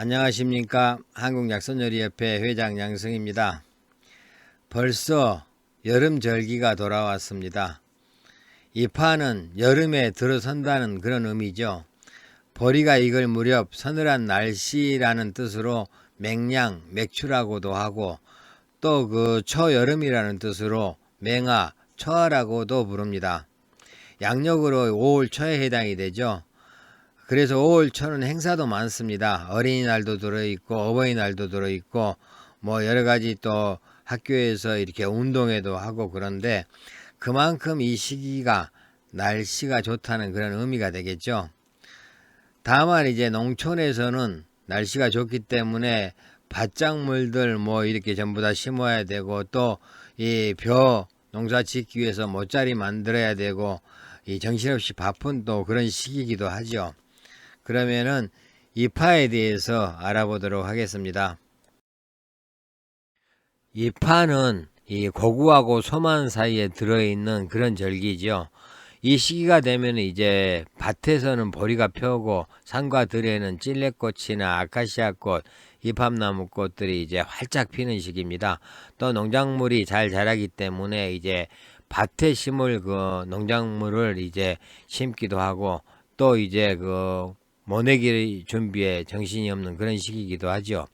안녕하십니까 한국약선요리협회 회장 양승입니다. 벌써 여름 절기가 돌아왔습니다. 이 파는 여름에 들어선다는 그런 의미죠. 보리가 익을 무렵 서늘한 날씨라는 뜻으로 맹량, 맥추라고도 하고 또 그 초여름이라는 뜻으로 맹아, 초하라고도 부릅니다. 양력으로 5월 초에 해당이 되죠. 그래서 5월 초는 행사도 많습니다. 어린이날도 들어있고 어버이날도 들어있고 뭐 여러 가지 또 학교에서 이렇게 운동회도 하고 그런데 그만큼 이 시기가 날씨가 좋다는 그런 의미가 되겠죠. 다만 이제 농촌에서는 날씨가 좋기 때문에 밭작물들 뭐 이렇게 전부 다 심어야 되고 또 이 벼 농사 짓기 위해서 모짜리 만들어야 되고 이 정신없이 바쁜 또 그런 시기이기도 하죠. 그러면은 이파에 대해서 알아보도록 하겠습니다. 이파는 이 고구하고 소만 사이에 들어있는 그런 절기죠. 이 시기가 되면 이제 밭에서는 보리가 펴고 산과 들에는 찔레꽃이나 아카시아꽃, 이팝나무 꽃들이 이제 활짝 피는 시기입니다. 또 농작물이 잘 자라기 때문에 이제 밭에 심을 그 농작물을 이제 심기도 하고 또 이제 그 모내기 준비에 정신이 없는 그런 시기이기도 하죠.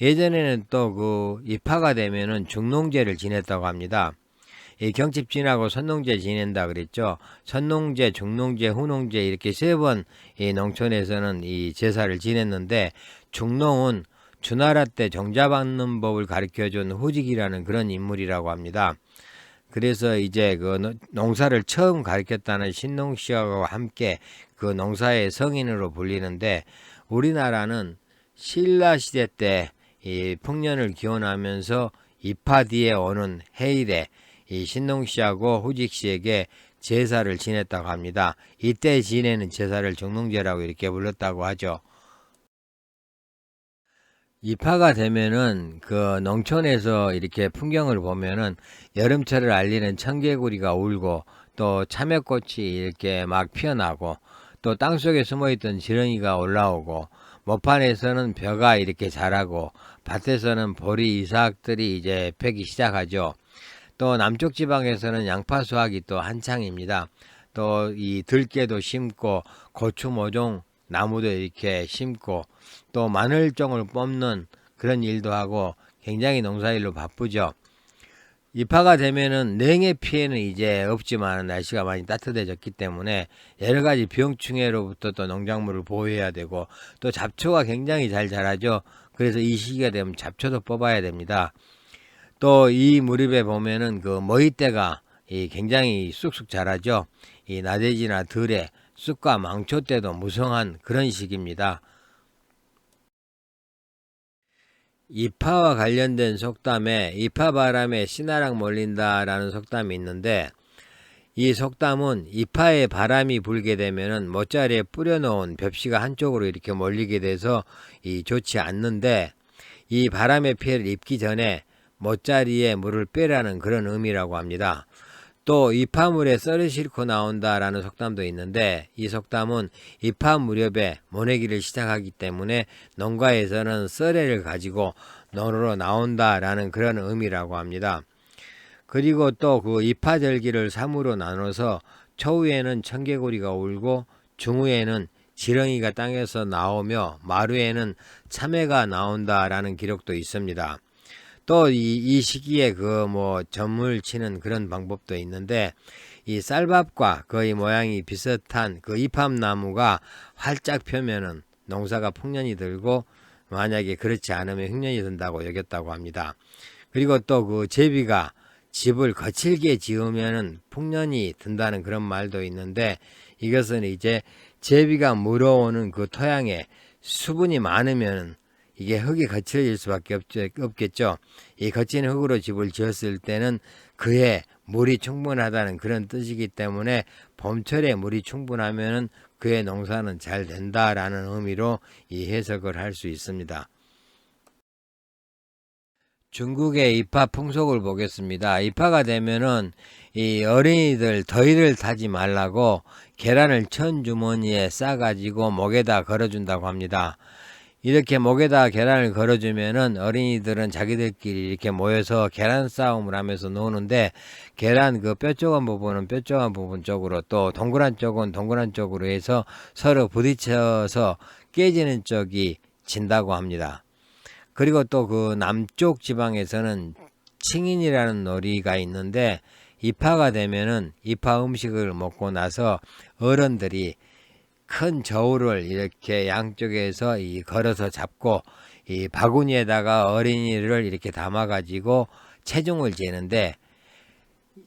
예전에는 또 그 입하가 되면은 중농제를 지냈다고 합니다. 이 경칩 지나고 선농제 지낸다 그랬죠. 선농제, 중농제, 후농제 이렇게 세 번 이 농촌에서는 이 제사를 지냈는데 중농은 주나라 때 정자받는 법을 가르쳐 준 후직이라는 그런 인물이라고 합니다. 그래서 이제 그 농사를 처음 가르쳤다는 신농 씨하고 함께 그 농사의 성인으로 불리는데 우리나라는 신라 시대 때 이 풍년을 기원하면서 이파 뒤에 오는 해일에 이 신농 씨하고 후직 씨에게 제사를 지냈다고 합니다. 이때 지내는 제사를 정농제라고 이렇게 불렀다고 하죠. 입하가 되면은 그 농촌에서 이렇게 풍경을 보면은 여름철을 알리는 청개구리가 울고 또 참외꽃이 이렇게 막 피어나고 또 땅속에 숨어있던 지렁이가 올라오고 모판에서는 벼가 이렇게 자라고 밭에서는 보리 이삭들이 이제 펴기 시작하죠. 또 남쪽 지방에서는 양파 수확이 또 한창입니다. 또 이 들깨도 심고 고추 모종 나무도 이렇게 심고 또 마늘종을 뽑는 그런 일도 하고 굉장히 농사일로 바쁘죠. 입하가 되면은 냉해 피해는 이제 없지만 날씨가 많이 따뜻해졌기 때문에 여러 가지 병충해로부터 또 농작물을 보호해야 되고 또 잡초가 굉장히 잘 자라죠. 그래서 이 시기가 되면 잡초도 뽑아야 됩니다. 또 이 무렵에 보면은 그 머위대가 이 굉장히 쑥쑥 자라죠. 이 나대지나 들에 쑥과 망초 때도 무성한 그런 시기입니다. 이파와 관련된 속담에 이파 바람에 씨나락 몰린다라는 속담이 있는데 이 속담은 이파에 바람이 불게 되면은 모짜리에 뿌려놓은 벽시가 한쪽으로 이렇게 몰리게 돼서 이 좋지 않는데 이 바람의 피해를 입기 전에 모짜리에 물을 빼라는 그런 의미라고 합니다. 또 이파물에 썰을 싣고 나온다라는 속담도 있는데 이 속담은 이파 무렵에 모내기를 시작하기 때문에 농가에서는 썰애를 가지고 논으로 나온다라는 그런 의미라고 합니다. 그리고 또그 이파절기를 3으로 나눠서 초후에는 청개구리가 울고 중후에는 지렁이가 땅에서 나오며 마루에는 참외가 나온다라는 기록도 있습니다. 또이이 시기에 그뭐 점을 치는 그런 방법도 있는데 이 쌀밥과 거의 모양이 비슷한 그 이팝나무가 활짝 펴면은 농사가 풍년이 들고 만약에 그렇지 않으면 흉년이 든다고 여겼다고 합니다. 그리고 또 그 제비가 집을 거칠게 지으면은 풍년이 든다는 그런 말도 있는데 이것은 이제 제비가 물어오는 그 토양에 수분이 많으면 이게 흙이 거칠어질 수밖에 없겠죠. 이 거친 흙으로 집을 지었을 때는 그에 물이 충분하다는 그런 뜻이기 때문에 봄철에 물이 충분하면은 그의 농사는 잘 된다라는 의미로 이 해석을 할 수 있습니다. 중국의 입하 풍속을 보겠습니다. 입하가 되면은 이 어린이들 더위를 타지 말라고 계란을 천 주머니에 싸가지고 목에다 걸어준다고 합니다. 이렇게 목에다 계란을 걸어주면은 어린이들은 자기들끼리 이렇게 모여서 계란 싸움을 하면서 노는데 계란 그 뾰족한 부분은 뾰족한 부분 쪽으로 또 동그란 쪽은 동그란 쪽으로 해서 서로 부딪혀서 깨지는 쪽이 진다고 합니다. 그리고 또 그 남쪽 지방에서는 칭인이라는 놀이가 있는데 입하가 되면은 입하 음식을 먹고 나서 어른들이 큰 저울을 이렇게 양쪽에서 이 걸어서 잡고 이 바구니에다가 어린이를 이렇게 담아 가지고 체중을 재는데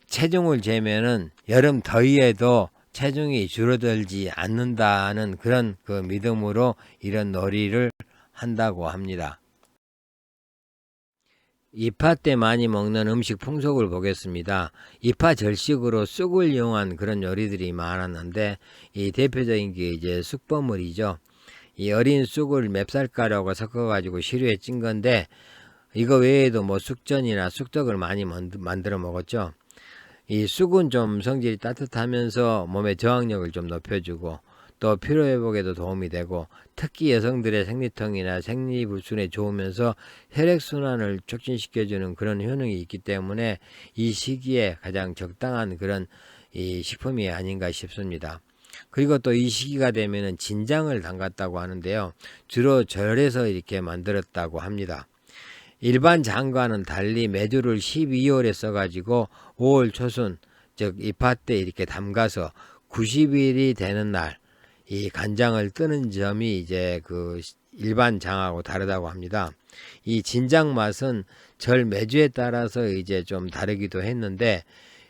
체중을 재면은 여름 더위에도 체중이 줄어들지 않는다는 그런 그 믿음으로 이런 놀이를 한다고 합니다. 입하 때 많이 먹는 음식 풍속을 보겠습니다. 입하 절식으로 쑥을 이용한 그런 요리들이 많았는데 이 대표적인 게 이제 쑥버물이죠. 이 어린 쑥을 맵쌀가루하고 섞어가지고 시루에 찐 건데 이거 외에도 뭐 쑥전이나 쑥떡을 많이 만들어 먹었죠. 이 쑥은 좀 성질이 따뜻하면서 몸의 저항력을 좀 높여주고 또 피로 회복에도 도움이 되고 특히 여성들의 생리통이나 생리 불순에 좋으면서 혈액 순환을 촉진시켜 주는 그런 효능이 있기 때문에 이 시기에 가장 적당한 그런 이 식품이 아닌가 싶습니다. 그리고 또 이 시기가 되면은 진장을 담갔다고 하는데요. 주로 절에서 이렇게 만들었다고 합니다. 일반 장과는 달리 메주를 12월에 써가지고 5월 초순 즉 입하 때 이렇게 담가서 90일이 되는 날 이 간장을 뜨는 점이 이제 그 일반 장하고 다르다고 합니다. 이 진장 맛은 절 메주에 따라서 이제 좀 다르기도 했는데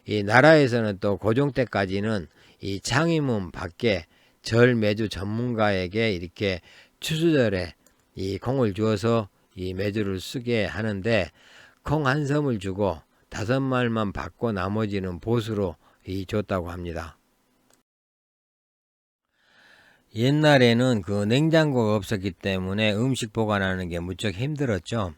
이 나라에서는 또 고종 때까지는 이 창의문 밖에 절 메주 전문가에게 이렇게 추수절에 이 콩을 주어서 이 메주를 쓰게 하는데 콩 한 섬을 주고 다섯 말만 받고 나머지는 보수로 이 줬다고 합니다. 옛날에는 그 냉장고가 없었기 때문에 음식 보관하는 게 무척 힘들었죠.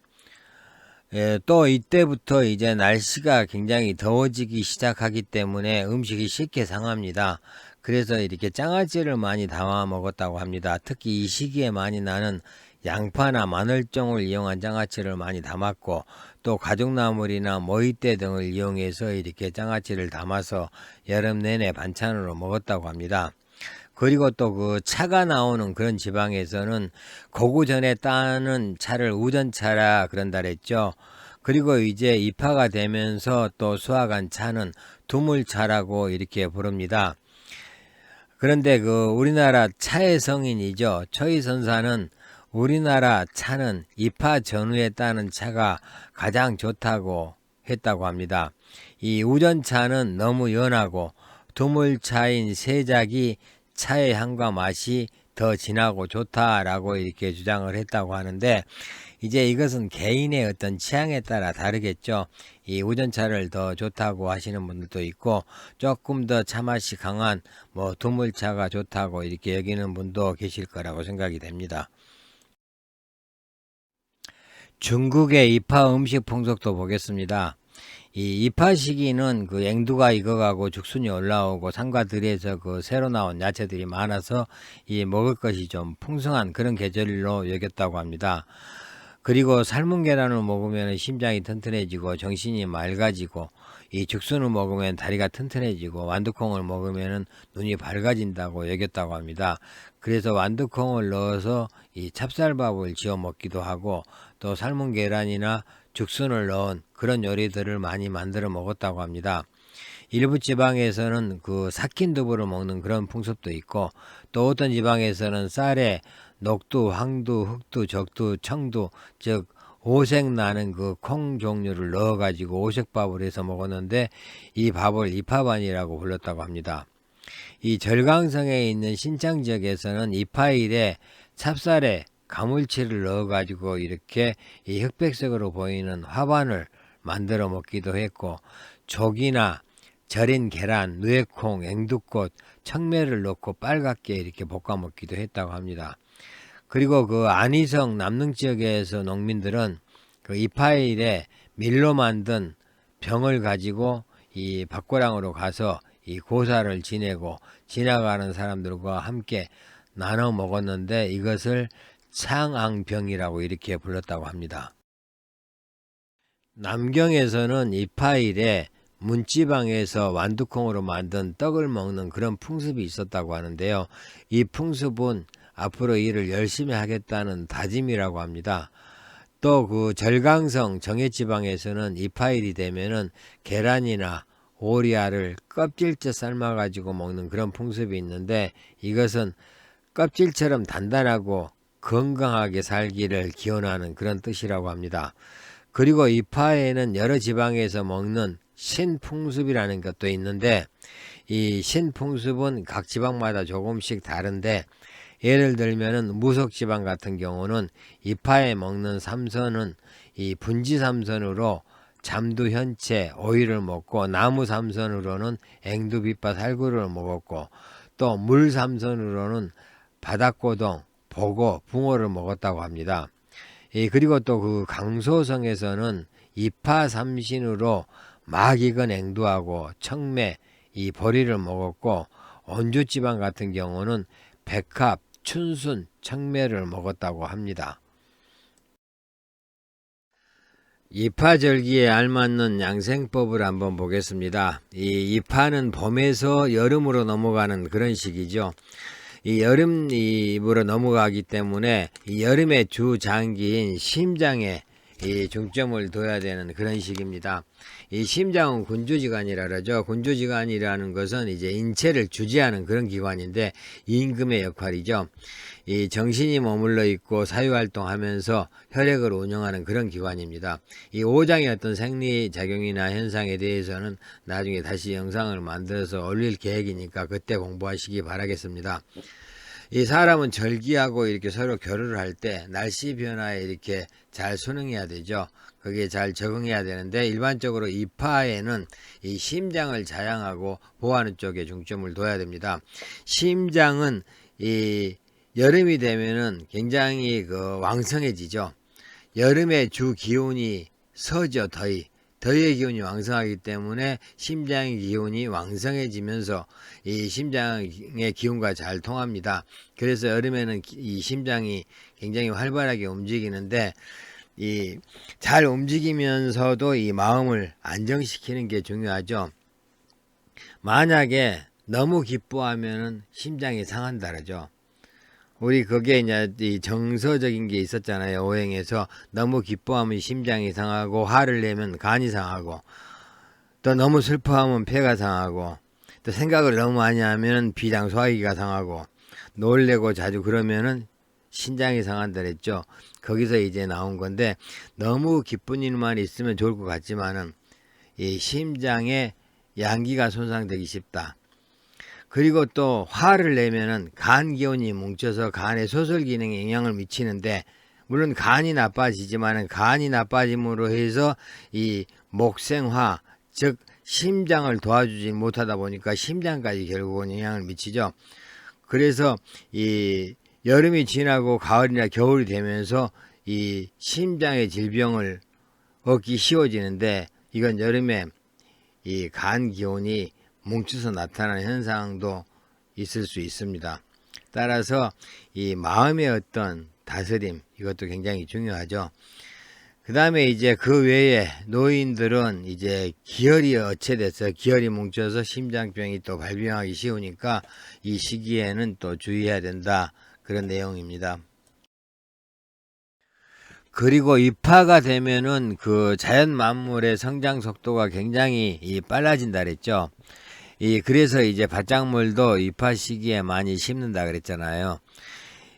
예, 또 이때부터 이제 날씨가 굉장히 더워지기 시작하기 때문에 음식이 쉽게 상합니다. 그래서 이렇게 장아찌를 많이 담아 먹었다고 합니다. 특히 이 시기에 많이 나는 양파나 마늘종을 이용한 장아찌를 많이 담았고 또 가죽나물이나 모이대 등을 이용해서 이렇게 장아찌를 담아서 여름 내내 반찬으로 먹었다고 합니다. 그리고 또 그 차가 나오는 그런 지방에서는 고구 전에 따는 차를 우전차라 그런다 그랬죠. 그리고 이제 입하가 되면서 또 수확한 차는 두물차라고 이렇게 부릅니다. 그런데 그 우리나라 차의 성인이죠. 초이 선사는 우리나라 차는 입하 전후에 따는 차가 가장 좋다고 했다고 합니다. 이 우전차는 너무 연하고 두물차인 세작이 차의 향과 맛이 더 진하고 좋다라고 이렇게 주장을 했다고 하는데 이제 이것은 개인의 어떤 취향에 따라 다르겠죠. 이 우전차를 더 좋다고 하시는 분들도 있고 조금 더 차맛이 강한 뭐 두물차가 좋다고 이렇게 여기는 분도 계실 거라고 생각이 됩니다. 중국의 입하 음식 풍속도 보겠습니다. 이 입하 시기는 그 앵두가 익어가고 죽순이 올라오고 산과 들에서 그 새로 나온 야채들이 많아서 이 먹을 것이 좀 풍성한 그런 계절로 여겼다고 합니다. 그리고 삶은 계란을 먹으면 심장이 튼튼해지고 정신이 맑아지고 이 죽순을 먹으면 다리가 튼튼해지고 완두콩을 먹으면 눈이 밝아진다고 여겼다고 합니다. 그래서 완두콩을 넣어서 이 찹쌀밥을 지어 먹기도 하고 또 삶은 계란이나 죽순을 넣은 그런 요리들을 많이 만들어 먹었다고 합니다. 일부 지방에서는 그 삭힌 두부를 먹는 그런 풍습도 있고 또 어떤 지방에서는 쌀에 녹두, 황두, 흑두, 적두, 청두 즉 오색 나는 그 콩 종류를 넣어 가지고 오색밥을 해서 먹었는데 이 밥을 이파반이라고 불렀다고 합니다. 이 절강성에 있는 신창 지역에서는 이파일에 찹쌀에 가물치를 넣어 가지고 이렇게 이 흑백색으로 보이는 화반을 만들어 먹기도 했고 조기나 절인 계란, 누에콩, 앵두꽃, 청매를 넣고 빨갛게 이렇게 볶아 먹기도 했다고 합니다. 그리고 그 안희성 남릉 지역에서 농민들은 그 이파일에 밀로 만든 병을 가지고 이 밭고랑으로 가서 이 고사를 지내고 지나가는 사람들과 함께 나눠 먹었는데 이것을 창앙병이라고 이렇게 불렀다고 합니다. 남경에서는 이파일에 문지방에서 완두콩으로 만든 떡을 먹는 그런 풍습이 있었다고 하는데요. 이 풍습은 앞으로 일을 열심히 하겠다는 다짐이라고 합니다. 또 그 절강성 정해지방에서는 이파일이 되면은 계란이나 오리알을 껍질째 삶아가지고 먹는 그런 풍습이 있는데 이것은 껍질처럼 단단하고 건강하게 살기를 기원하는 그런 뜻이라고 합니다. 그리고 이 파에는 여러 지방에서 먹는 신풍습이라는 것도 있는데 이 신풍습은 각 지방마다 조금씩 다른데 예를 들면은 무속 지방 같은 경우는 이파에 먹는 삼선은 이 분지 삼선으로 잠두 현채 오이를 먹고 나무 삼선으로는 앵두 빛바 살구를 먹었고 또 물 삼선으로는 바닥고동 보고 붕어를 먹었다고 합니다. 예, 그리고 또 그 강소성에서는 이파 삼신으로 막익은 앵두하고 청매 이 보리를 먹었고 온주 지방 같은 경우는 백합, 춘순, 청매를 먹었다고 합니다. 이파절기에 알맞는 양생법을 한번 보겠습니다. 이 이파는 봄에서 여름으로 넘어가는 그런 시기죠. 이 여름으로 넘어가기 때문에 이 여름의 주 장기인 심장에 이 중점을 둬야 되는 그런 시기입니다. 이 심장은 군주지관이라 그러죠. 군주지관이라는 것은 이제 인체를 주지하는 그런 기관인데 임금의 역할이죠. 이 정신이 머물러 있고 사유활동하면서 혈액을 운영하는 그런 기관입니다. 이 오장의 어떤 생리 작용이나 현상에 대해서는 나중에 다시 영상을 만들어서 올릴 계획이니까 그때 공부하시기 바라겠습니다. 이 사람은 절기하고 이렇게 서로 교류를 할 때 날씨 변화에 이렇게 잘 순응해야 되죠. 거기에 잘 적응해야 되는데 일반적으로 이파에는 이 심장을 자양하고 보호하는 쪽에 중점을 둬야 됩니다. 심장은 이 여름이 되면은 굉장히 그 왕성해지죠. 여름의 주 기온이 서죠, 더위. 더위의 기운이 왕성하기 때문에 심장의 기운이 왕성해지면서 이 심장의 기운과 잘 통합니다. 그래서 여름에는 이 심장이 굉장히 활발하게 움직이는데 이 잘 움직이면서도 이 마음을 안정시키는 게 중요하죠. 만약에 너무 기뻐하면은 심장이 상한다 그러죠. 우리 그게 이제 이 정서적인 게 있었잖아요. 오행에서 너무 기뻐하면 심장이 상하고 화를 내면 간이 상하고 또 너무 슬퍼하면 폐가 상하고 또 생각을 너무 많이 하면 비장 소화기가 상하고 놀래고 자주 그러면은 신장이 상한다 그랬죠. 거기서 이제 나온 건데 너무 기쁜 일만 있으면 좋을 것 같지만은 이 심장에 양기가 손상되기 쉽다. 그리고 또 화를 내면은 간 기운이 뭉쳐서 간의 소설 기능에 영향을 미치는데 물론 간이 나빠지지만은 간이 나빠짐으로 해서 이 목생화 즉 심장을 도와주지 못하다 보니까 심장까지 결국은 영향을 미치죠. 그래서 이 여름이 지나고 가을이나 겨울이 되면서 이 심장의 질병을 얻기 쉬워지는데 이건 여름에 이 간 기운이 뭉쳐서 나타나는 현상도 있을 수 있습니다. 따라서 이 마음의 어떤 다스림 이것도 굉장히 중요하죠. 그 다음에 이제 그 외에 노인들은 이제 기혈이 어체돼서 기혈이 뭉쳐서 심장병이 또 발병하기 쉬우니까 이 시기에는 또 주의해야 된다 그런 내용입니다. 그리고 입하가 되면은 그 자연 만물의 성장 속도가 굉장히 빨라진다 그랬죠. 이 그래서 이제 밭작물도 입하 시기에 많이 심는다 그랬잖아요.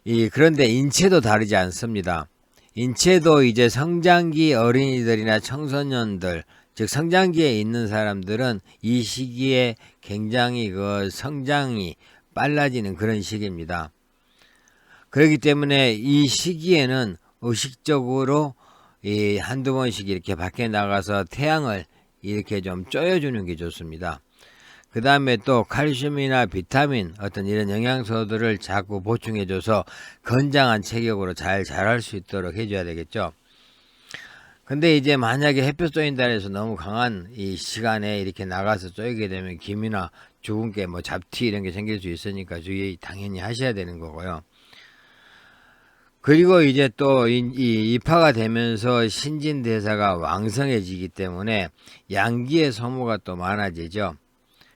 이 그런데 인체도 다르지 않습니다. 인체도 이제 성장기 어린이들이나 청소년들 즉 성장기에 있는 사람들은 이 시기에 굉장히 그 성장이 빨라지는 그런 시기입니다. 그렇기 때문에 이 시기에는 의식적으로 이 한두 번씩 이렇게 밖에 나가서 태양을 이렇게 좀 쪼여주는 게 좋습니다. 그 다음에 또 칼슘이나 비타민 어떤 이런 영양소들을 자꾸 보충해줘서 건장한 체격으로 잘 자랄 수 있도록 해줘야 되겠죠. 근데 이제 만약에 햇볕 쏘인 달에서 너무 강한 이 시간에 이렇게 나가서 쏘이게 되면 김이나 게뭐 잡티 이런 게 생길 수 있으니까 주의 당연히 하셔야 되는 거고요. 그리고 이제 또 이, 이 입하가 되면서 신진대사가 왕성해지기 때문에 양기의 소모가 또 많아지죠.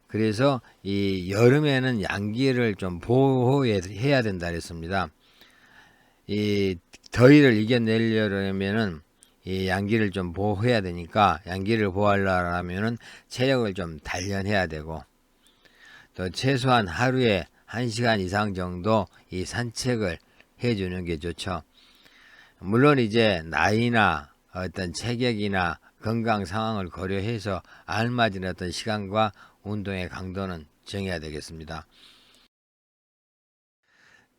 그래서 이 여름에는 양기를 좀 보호해야 된다 그랬습니다. 이 더위를 이겨내려면은 이 양기를 좀 보호해야 되니까 양기를 보호하려면은 체력을 좀 단련해야 되고 또 최소한 하루에 1시간 이상 정도 이 산책을 해주는 게 좋죠. 물론 이제 나이나 어떤 체격이나 건강 상황을 고려해서 알맞은 어떤 시간과 운동의 강도는 정해야 되겠습니다.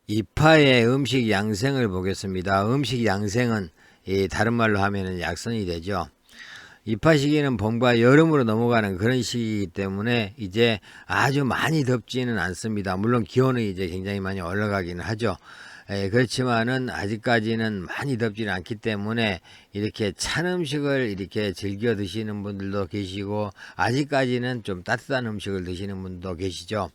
이파의 음식 양생을 보겠습니다. 음식 양생은 이 다른 말로 하면은 약선이 되죠. 이파 시기는 봄과 여름으로 넘어가는 그런 시기이기 때문에 이제 아주 많이 덥지는 않습니다. 물론 기온은 이제 굉장히 많이 올라가기는 하죠. 에, 그렇지만은 아직까지는 많이 덥지는 않기 때문에 이렇게 찬 음식을 이렇게 즐겨 드시는 분들도 계시고 아직까지는 좀 따뜻한 음식을 드시는 분도 계시죠.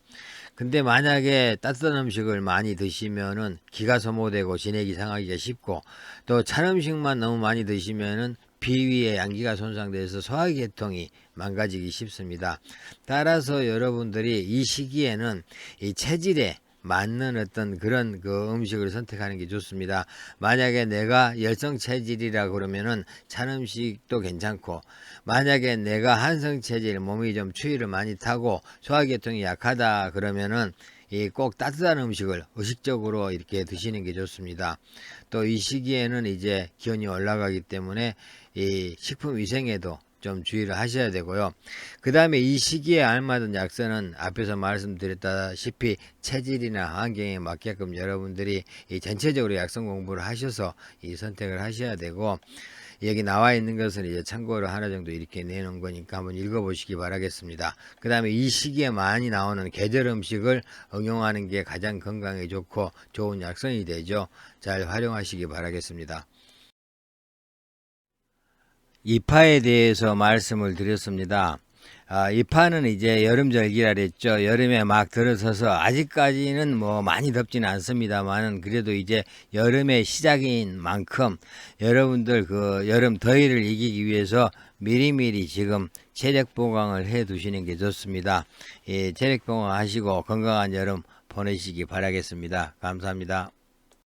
근데 만약에 따뜻한 음식을 많이 드시면은 기가 소모되고 지내기 상하기가 쉽고 또 찬 음식만 너무 많이 드시면은 비위의 양기가 손상돼서 소화계통이 망가지기 쉽습니다. 따라서 여러분들이 이 시기에는 이 체질에 맞는 어떤 그런 그 음식을 선택하는 게 좋습니다. 만약에 내가 열성 체질이라 그러면은 찬 음식도 괜찮고 만약에 내가 한성 체질 몸이 좀 추위를 많이 타고 소화계통이 약하다 그러면은 이꼭 따뜻한 음식을 의식적으로 이렇게 드시는 게 좋습니다. 또 이 시기에는 이제 기온이 올라가기 때문에 이 식품 위생에도 좀 주의를 하셔야 되고요. 그 다음에 이 시기에 알맞은 약선은 앞에서 말씀드렸다시피 체질이나 환경에 맞게끔 여러분들이 이 전체적으로 약선 공부를 하셔서 이 선택을 하셔야 되고 여기 나와 있는 것은 이제 참고로 하나 정도 이렇게 내놓은 거니까 한번 읽어보시기 바라겠습니다. 그 다음에 이 시기에 많이 나오는 계절 음식을 응용하는 게 가장 건강에 좋고 좋은 약선이 되죠. 잘 활용하시기 바라겠습니다. 이파에 대해서 말씀을 드렸습니다. 아, 이파는 이제 여름절기라 그랬죠. 여름에 막 들어서서 아직까지는 뭐 많이 덥지는 않습니다만은 그래도 이제 여름의 시작인 만큼 여러분들 그 여름 더위를 이기기 위해서 미리미리 지금 체력 보강을 해 두시는 게 좋습니다. 예, 체력 보강 하시고 건강한 여름 보내시기 바라겠습니다. 감사합니다.